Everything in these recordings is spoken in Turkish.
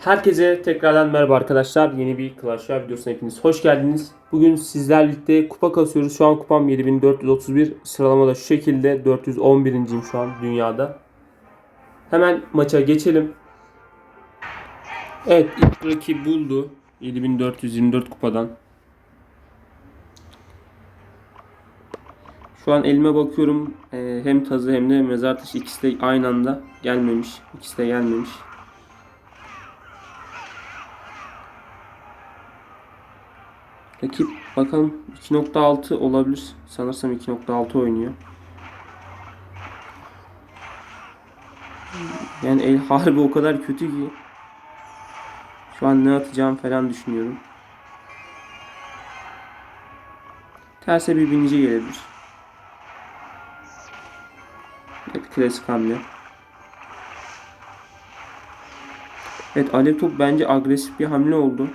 Herkese tekrardan merhaba arkadaşlar. Yeni bir Clash Royale videosuna hepiniz hoş geldiniz. Bugün sizlerle birlikte kupa kasıyoruz. Şu an kupam 7431. Sıralamada şu şekilde 411.yim şu an dünyada. Hemen maça geçelim. Evet ilk rakip buldu. 7424 kupadan. Şu an elime bakıyorum. Ee, hem tazı hem de mezar taşı ikisi de aynı anda gelmemiş. İkisi de gelmemiş. Rakip bakalım 2.6 olabilir. Sanırsam 2.6 oynuyor. Yani el harbi o kadar kötü ki. Şu an ne atacağım falan düşünüyorum. Terse bir binici gelebilir. Evet klasik hamle. Evet alev top bence agresif bir hamle oldu.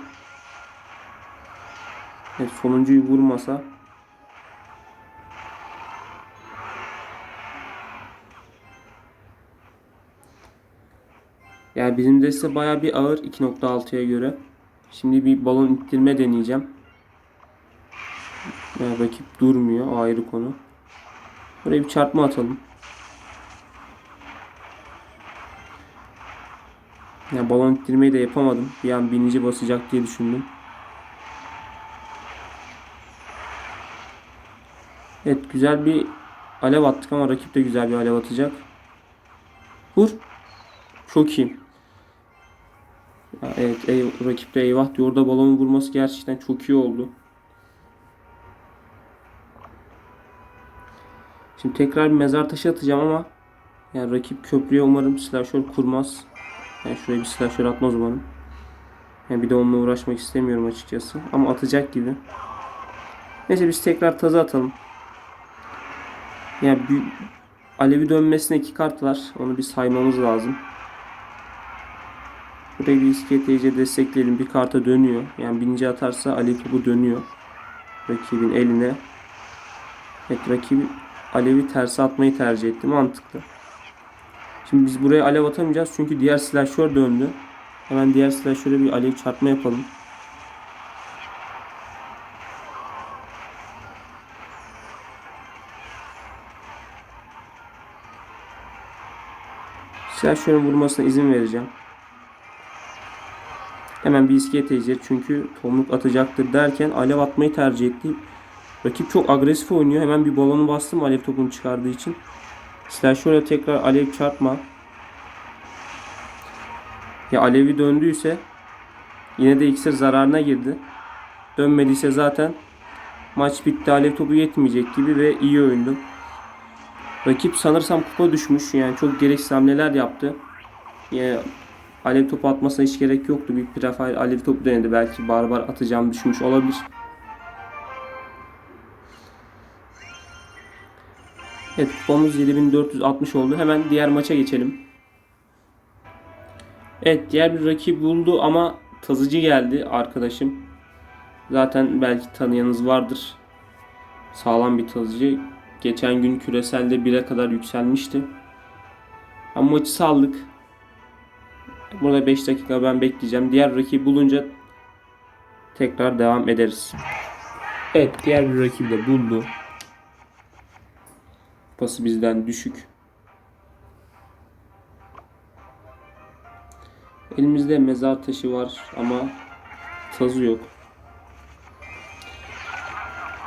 Evet, sonuncuyu vurmasa. Yani bizim deste baya bir ağır 2.6'ya göre. Şimdi bir balon ittirme deneyeceğim. Yani rakip durmuyor o ayrı konu. Buraya bir çarpma atalım. Yani balon ittirmeyi de yapamadım. Bir an binici basacak diye düşündüm. Evet güzel bir alev attık ama rakip de güzel bir alev atacak. Vur. Çok iyi. Evet ey, rakip de eyvah diyor. Orada balonu vurması gerçekten çok iyi oldu. Şimdi tekrar bir mezar taşı atacağım ama yani rakip köprüye umarım silahşör kurmaz. Yani şuraya bir silahşör atmaz umarım. Yani bir de onunla uğraşmak istemiyorum açıkçası. Ama atacak gibi. Neyse biz tekrar tazı atalım. Yani bir alevi dönmesine iki kart var. Onu bir saymamız lazım. Buraya bir iskelet destekleyelim. Bir karta dönüyor. Yani bininci atarsa alev topu dönüyor. Rakibin eline. Evet rakibi alevi terse atmayı tercih etti. Mantıklı. Şimdi biz buraya alev atamayacağız. Çünkü diğer silahşör döndü. Hemen diğer silahşöre bir alev çarpma yapalım. Silahşörün vurmasına izin vereceğim. Hemen bir iskelet ejder çünkü tomruk atacaktır derken alev atmayı tercih etti. Rakip çok agresif oynuyor. Hemen bir balonu bastım alev topunu çıkardığı için. Silahşörle tekrar alev çarpma. Ya alevi döndüyse yine de iksir zararına girdi. Dönmediyse zaten maç bitti. Alev topu yetmeyecek gibi ve iyi oyundu. Rakip sanırsam kupa düşmüş. Yani çok gereksiz hamleler yaptı. Yani alev topu atmasına hiç gerek yoktu. Bir prefer alev topu denedi. Belki barbar atacağım düşmüş olabilir. Evet kupamız 7460 oldu. Hemen diğer maça geçelim. Evet diğer bir rakip buldu ama tazıcı geldi arkadaşım. Zaten belki tanıyanız vardır. Sağlam bir tazıcı. Geçen gün küreselde 1'e kadar yükselmişti. Ama maçı saldık. Burada 5 dakika ben bekleyeceğim. Diğer rakibi bulunca tekrar devam ederiz. Evet diğer bir rakibi de buldu. Pası bizden düşük. Elimizde mezar taşı var ama tazı yok.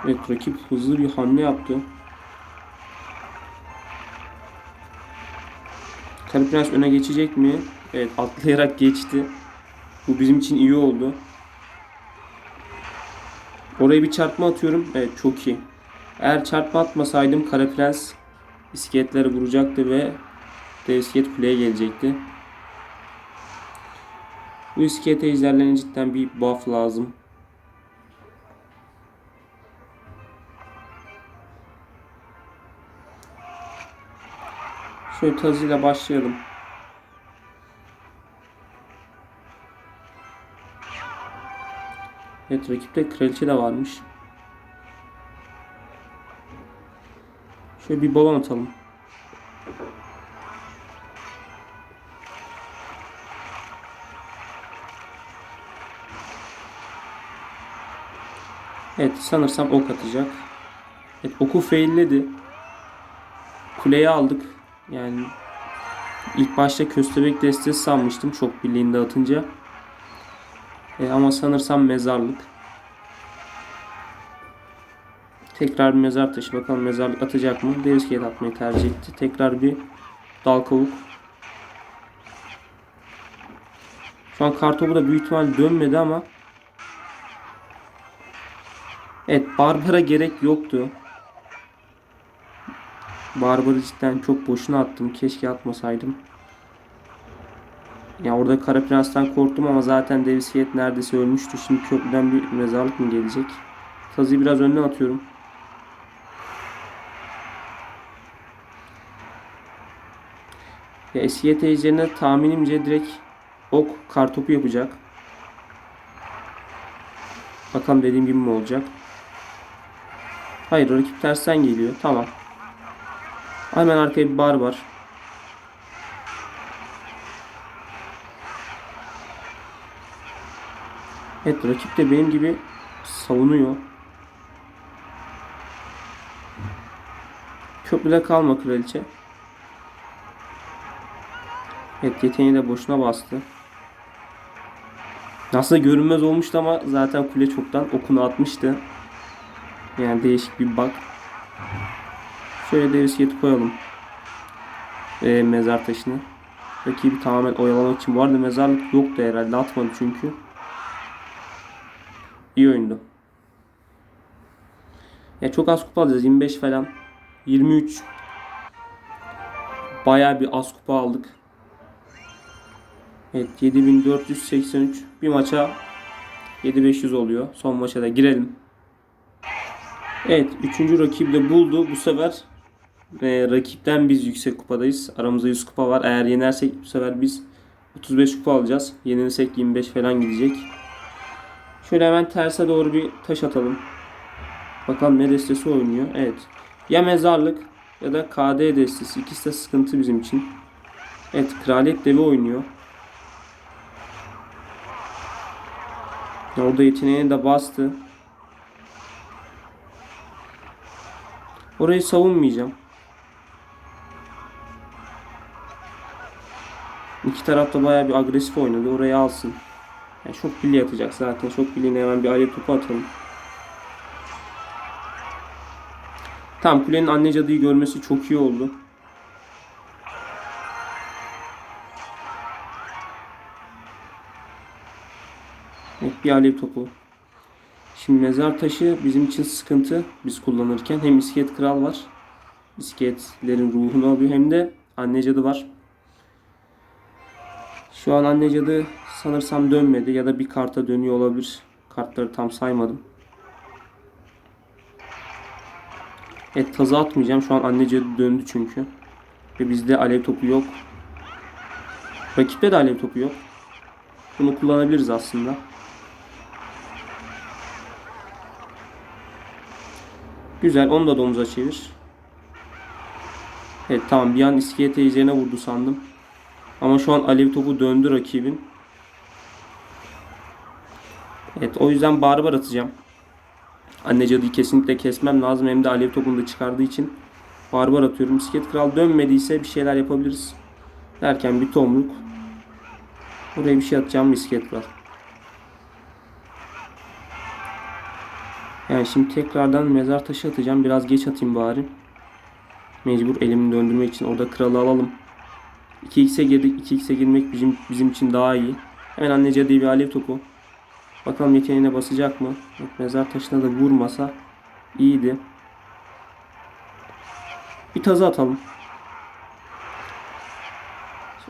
Evet rakip hızlı bir hamle yaptı. Kara Prens öne geçecek mi? Evet atlayarak geçti. Bu bizim için iyi oldu. Oraya bir çarpma atıyorum. Evet çok iyi. Eğer çarpma atmasaydım Kara Prens iskeletleri vuracaktı ve dev iskelet kuleye gelecekti. Bu iskelet ejderlerine cidden bir buff lazım. Şöyle tazıyla başlayalım. Evet rakipte kraliçe de varmış. Şöyle bir balon atalım. Evet sanırsam ok atacak. Evet oku failledi. Kuleyi aldık. Yani ilk başta köstebek destesi sanmıştım çok birliğinde atınca. E, ama sanırsam mezarlık. Tekrar bir mezar taşı. Bakalım mezarlık atacak mı? Deviskate atmayı tercih etti. Tekrar bir dal kavuk. Şu an kartopu da büyük ihtimal dönmedi ama Evet Barbara gerek yoktu. Barbar'ı cidden çok boşuna attım. Keşke atmasaydım. Ya orada Kara Prens'ten korktum ama zaten Davis Yates neredeyse ölmüştü. Şimdi köprüden bir mezarlık mı gelecek? Tazıyı biraz önden atıyorum. Ya Esiyet ejderine tahminimce direkt ok kartopu yapacak. Bakalım dediğim gibi mi olacak? Hayır rakip tersten geliyor. Tamam. Hemen arkaya bir bar var. Evet rakip de benim gibi savunuyor. Köprüde kalma kraliçe. Evet yeteneği de boşuna bastı. Aslında görünmez olmuştu ama zaten kule çoktan okunu atmıştı. Yani değişik bir bug. Şöyle devis yeti koyalım. Ee, mezar taşını. Rakibi tamamen oyalamak için. Bu arada mezarlık yoktu herhalde. Atmadı çünkü. İyi oyundu. Ya çok az kupa alacağız. 25 falan. 23. Bayağı bir az kupa aldık. Evet 7483. Bir maça 7500 oluyor. Son maça da girelim. Evet, üçüncü rakibi de buldu. Bu sefer e, rakipten biz yüksek kupadayız. Aramızda 100 kupa var. Eğer yenersek bu sefer biz 35 kupa alacağız. Yenilirsek 25 falan gidecek. Şöyle hemen terse doğru bir taş atalım. Bakalım ne destesi oynuyor. Evet. Ya mezarlık ya da KD destesi. İkisi de sıkıntı bizim için. Evet, kraliyet devi oynuyor. Orada yeteneğini de bastı. Orayı savunmayacağım. İki taraf da bayağı bir agresif oynadı. Orayı alsın. Yani çok birliği atacak zaten. Çok birliğine hemen bir alev topu atalım. Tamam kulenin anne cadıyı görmesi çok iyi oldu. Evet, bir alev topu. Şimdi mezar taşı bizim için sıkıntı biz kullanırken. Hem iskelet kral var. İskeletlerin ruhunu alıyor hem de anne cadı var. Şu an anne cadı sanırsam dönmedi ya da bir karta dönüyor olabilir. Kartları tam saymadım. Evet tazı atmayacağım. Şu an anne cadı döndü çünkü. Ve bizde alev topu yok. Rakipte de alev topu yok. Bunu kullanabiliriz aslında. Güzel onu da domuza çevir. Evet tamam bir an iskelete üzerine vurdu sandım. Ama şu an alev topu döndü rakibin. Evet o yüzden barbar atacağım. Anne cadıyı kesinlikle kesmem lazım. Hem de alev topunu da çıkardığı için barbar atıyorum. Bisiklet kral dönmediyse bir şeyler yapabiliriz. Derken bir tomruk. Buraya bir şey atacağım bisiklet kral. Yani şimdi tekrardan mezar taşı atacağım. Biraz geç atayım bari. Mecbur elimi döndürmek için orada kralı alalım. 2x'e girdik. 2x'e girmek bizim, bizim için daha iyi. Hemen anne cadıya bir alev topu. Bakalım yeteneğine basacak mı? Evet, mezar taşına da vurmasa iyiydi. Bir tazı atalım.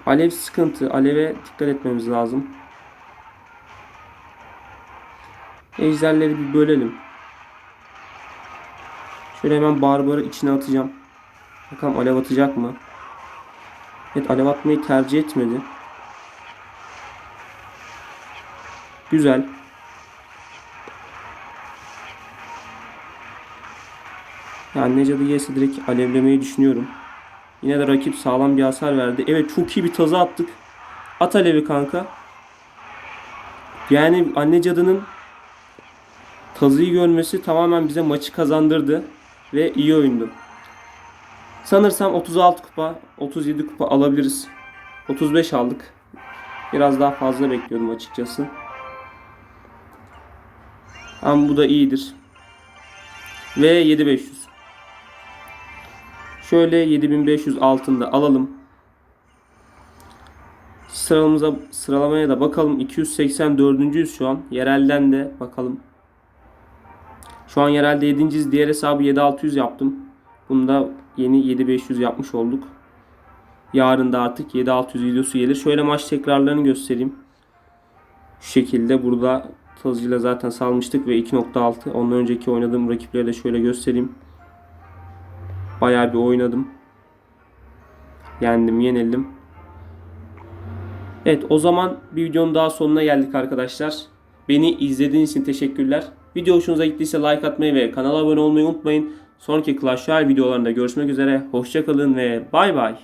Alev sıkıntı. Aleve dikkat etmemiz lazım. Ejderleri bir bölelim. Şöyle hemen barbarı içine atacağım. Bakalım alev atacak mı? Evet alev atmayı tercih etmedi. Güzel. Yani Necadı yese direkt alevlemeyi düşünüyorum. Yine de rakip sağlam bir hasar verdi. Evet çok iyi bir tazı attık. At alevi kanka. Yani anne cadının Tazıyı görmesi tamamen bize maçı kazandırdı ve iyi oyundu. Sanırsam 36 kupa, 37 kupa alabiliriz. 35 aldık. Biraz daha fazla bekliyorum açıkçası. Ama bu da iyidir. Ve 7500. Şöyle 7500 altında alalım. Sıramıza sıralamaya da bakalım. 284. şu an. Yerelden de bakalım. Şu an yerelde 7. Diğer hesabı 7600 yaptım. Bunda yeni 7500 yapmış olduk. Yarın da artık 7600 videosu gelir. Şöyle maç tekrarlarını göstereyim. Şu şekilde burada Tazıcıyla zaten salmıştık ve 2.6. Ondan önceki oynadığım rakipleri de şöyle göstereyim. Bayağı bir oynadım. Yendim, yenildim. Evet o zaman bir videonun daha sonuna geldik arkadaşlar. Beni izlediğiniz için teşekkürler. Video hoşunuza gittiyse like atmayı ve kanala abone olmayı unutmayın. Sonraki Clash Royale videolarında görüşmek üzere. Hoşçakalın ve bay bay.